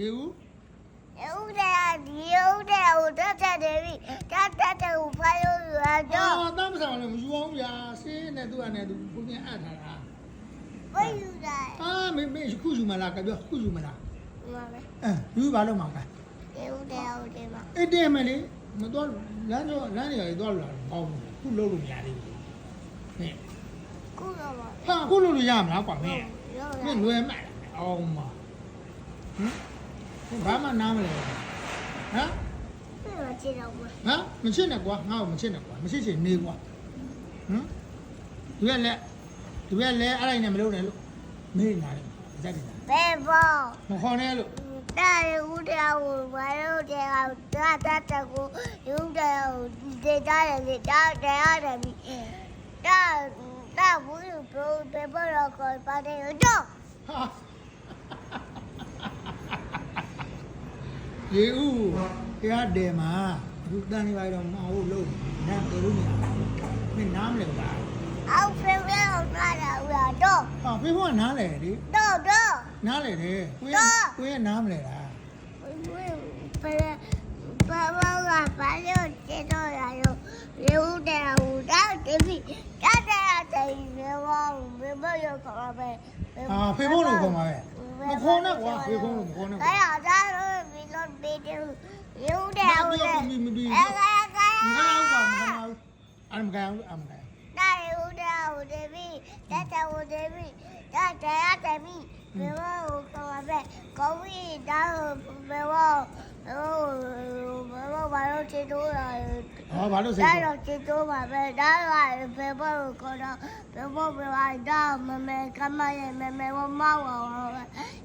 ရေဦးရုပ်တယ်ဒီရုပ်တယ်ဟိုတက်တက်တယ်ပြီတက်တက်တယ်ဟိုဖားလို့ရအာတော့တမ်းမဆောင်လည်းမယူအောင်ဗျာဆေးနဲ့သူ့အနေနဲ့သူဘုရင်အပ်ထားတာဘယ်ယူတယ်အာမေမေခုယူမလားကပြောခုယူမလားမမအဲယူပါလို့မှာကရုပ်တယ်ဟိုတယ်မှာအဲ့တဲ့မလေးမတော်လမ်းကျော်လမ်းတွေတော့လာကောင်းဘူးခုလုံးလို့မရသေးဘူးဟဲ့ကုတော့ပါဟာခုလုံးလို့ရမလားကွာမင်းရုပ်မတယ်င်းလွယ်မှတ်အောင်မဟင် ဘာမှနားမလဲဟမ်ဘယ်မှာကြည့်တော့မဟမ်မချစ်နဲ့ကွာငါ့ကိုမချစ်နဲ့ကွာမချစ်ချင်နေကွာဟမ်ဒီကလည်းဒီကလည်းအဲ့ဒါနဲ့မလုပ်နဲ့လို့မေးနာတယ်ဇက်တယ်ဘယ်ဘောမခေါ်နဲ့လို့တာရုပ်တယ်ဟိုဘာလို့တယ်တက်တက်တက်ကိုရုပ်တယ်ဟိုဒေတာရလေတာတယ်ရတယ်ပြီတာတာဘူးဘယ်ဘယ်ဘောကောပါတယ်တော့ဟာ ရေဦးတရားတယ်မှာအခုတန်နေပါတော့မဟုတ်လို့နားတယ်လို့မရဘူးမင်းနားမလဲလားအောက်ဖေးဖေးတော့တာရတော့ဟာဖေဖေကနားလဲလေတော့တော့နားလဲတယ်ကိုရကိုရနားမလဲလားဘယ်ဘာဘာကဘာလို့ကျေတော့ရရောရုပ်တယ်ဟိုတော့တယ်ပြီတက်တယ်တယ်ရေဘောဘယ်ဘောရောခေါ်ပဲဟာဖေဖေလို့ခေါ်မှာပဲမခေါ်နဲ့ကွာဖေဖေလို့မခေါ်နဲ့ကွာဒါရဒါလို့ဘီလို့ဘီ တယ်ရုပ်တယ်ဟိုလေမမမအဲကာကာမကောင်းပါမကောင်းအဲ့မကောင်းအမကောင်းဒါရုပ်တယ်ဟိုတယ်ပြီတက်တယ်ဟိုတယ်ပြီတက်တယ်ရတယ်ပြီဘယ်ဘောခေါ်ပဲကောင်းပြီဒါဘယ်ဘောဟိုဘယ်ဘောဘာလို့ကျေတော့ရဟောဘာလို့စိတ်ဒါကောတော့ကျေတော့ပါပဲဒါကဘယ်ဘောကိုတော့ဘယ်ဘောဘယ်ဟာဒါမမဲကမရဲ့မမဲဝမောက်ပါ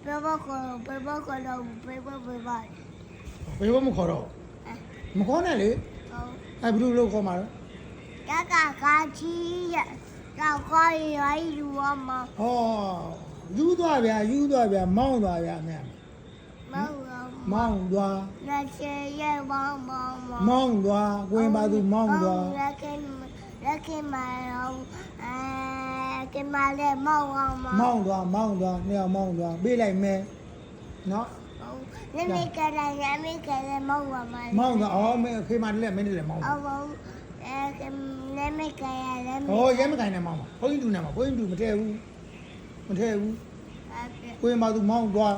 ဘယ်ဘောကိုဘယ်ဘောကိုတော့ဘယ်ဘောဘယ် ဘောဖေဖေမခေါ်တော့မခေါ်နဲ့လေဟုတ်အဲ့ဘယ်လိုလုပ်ခေါ်မှာလဲဒါကကာကြီးရဲ့တော့ခေါ်ရရယူရမှာဟောယူသွားဗျာယူသွားဗျာမောင်းသွားဗျာအမေမဟုတ်မောင်းသွားလက်ချေရဲ့ဘောင်းဘောင်းမောင်းသွားကိုရင်ပါသူမောင်းသွားလက်ကင်လက်ကင်မရောအဲကင်မလေးမောင်းအောင်မမောင်းသွားမောင်းသွားနှစ်ယောက်မောင်းသွားပေးလိုက်မယ်နော် နမိကလည်းနမိကလည်းမောင်းပါမမောင်းသွားအော်မင်းခေးမလည်းမင်းလည်းမောင်းအဘောအဲနမိကလည်းဟောရဲမကိုင်နဲ့မောင်းပါဘုန်းကြီးတူနဲ့မှာဘုန်းကြီးတူမထည့်ဘူးမထည့်ဘူးကိုရင်ပါသူမောင်းသွား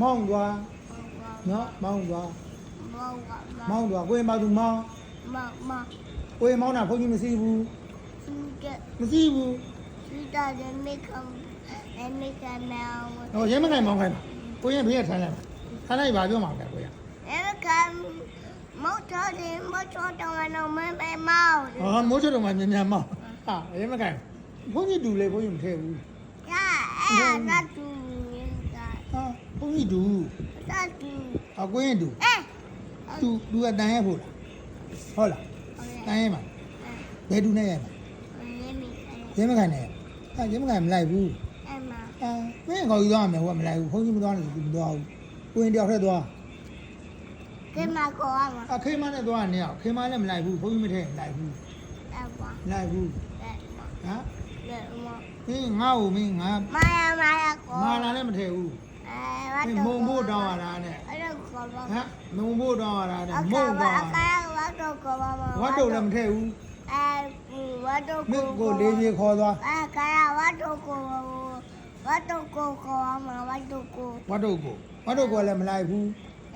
မောင်းသွားနော်မောင်းသွားမောင်းပါမောင်းသွားကိုရင်ပါသူမောင်းမမကိုရင်မောင်းတာဘုန်းကြီးမရှိဘူးသူကမရှိဘူးသူတာနမိကနမိကမောင်းဟောရဲမကိုင်မောင်းခိုင်းပါ ကိုရင်ဖေးရထိုင်လိုက်ပါထိုင်လိုက်ပါပြောမှာလေကိုရင်အဲကမုတ်တော်တယ်မုတ်တော်တော်ကတော့မင်းပဲမောင်းဟာမိုးချုံတော်မှာမြန်မြန်မောင်းဟာအရင်မခိုင်ဘုန်းကြီးတူလေဘုန်းကြီးမထဲဘူးဒါအဲ့ဒါတူနေတာဟာဘုန်းကြီးတူဒါတူအကိုရင်တူအဲတူတူကတန်ရဲဖို့လားဟုတ်လားတန်ရဲမှာဘယ်တူနဲ့ရဲမှာရဲမခိုင်နဲ့အဲရဲမခိုင်မလိုက်ဘူး အဲမင်းကောက်ယူသွားမယ်ဟိုကမလိုက်ဘူးဘုန်းကြီးမသွားလို့သူမသွားဘူးကိုရင်တယောက်ထက်သွားခေမကောရမှာအခေမနဲ့သွားနေအောင်ခေမလည်းမလိုက်ဘူးဘုန်းကြီးမထဲလိုက်ဘူးလက်ပါလိုက်ဘူးလက်ပါဟမ်လက်မမင်းငါ့ကိုမင်းငါမာယာမာယာကောမာလာလည်းမထဲဘူးအဲမုံဖို့တောင်းရတာနဲ့အဲ့ဒါကောပါဟမ်မုံဖို့တောင်းရတာနဲ့မုံကောအကာဝတ်တော့ကောပါပါဝတ်တော့လည်းမထဲဘူးအဲဝတ်တော့ကိုကိုလေးကြီးခေါ်သွားအဲကာဝတ်တော့ကောပါ ဝတ်တုတ်ကိုခေါ်မှာဝတ်တုတ်ကိုဝတ်တုတ်ကိုဝတ်တုတ်ကိုလည်းမလိုက်ဘူး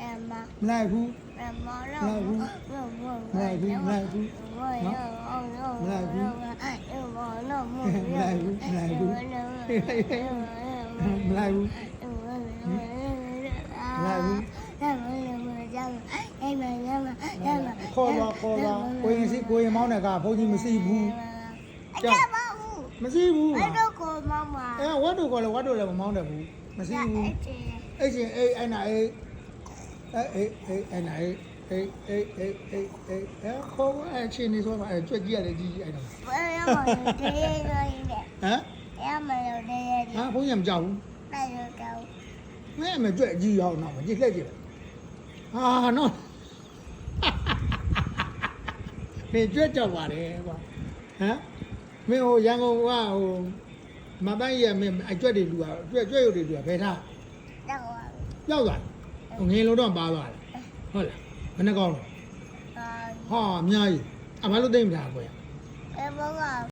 အမမလိုက်ဘူးအမတော့မလိုက်ဘူးမလိုက်ဘူးမလိုက်ဘူးမလိုက်ဘူးမလိုက်ဘူးမလိုက်ဘူးမလိုက်ဘူးမလိုက်ဘူးခေါ်ပါခေါ်ပါကိုရင်စီကိုရင်မောင်းတဲ့ကဘုန်းကြီးမရှိဘူးအကျမဟုတ်ဘူးမရှိဘူး အဲ့တော့ကိုမမအဲဝတ်တုကိုလည်းဝတ်တုလည်းမမောင်းတတ်ဘူးမရှိဘူးအဲ့ချင်းအေးအဲ့နာအေးအေးအေးအဲ့နာအေးအေးအေးအေးအေးအေးအဲခေါ်အဲ့ချင်းနေဆိုတော့အဲကြွက်ကြီးရတယ်ကြီးကြီးအဲ့တော့ဘယ်ရမလဲတရေရင်းနဲ့ဟမ်ရမလို့တရေရဟာဘုန်းကြီးမကြောက်ဘူးနိုင်ရတော့မင်းမကြွက်ကြီးရောက်တော့မကြည့်လက်ကြည့်ဟာနော်နေကြွက်ကြောက်ပါတယ်ကွာဟမ်မင်းဟိုရန်ကုန်ကဟို မပန်းရမင်းအကြွက်တွေလူကကြွက်ကြွက်ရုပ်တွေလူကဘယ်ထားတော့ဟပျောက်သွားတယ်ငယ်လုံးတော့ပါသွားတယ်ဟုတ်လားဘယ်နှကောင်းလဲအာဟာအများကြီးအမလို့သိမ့်မထားကွယ်အဲဘောက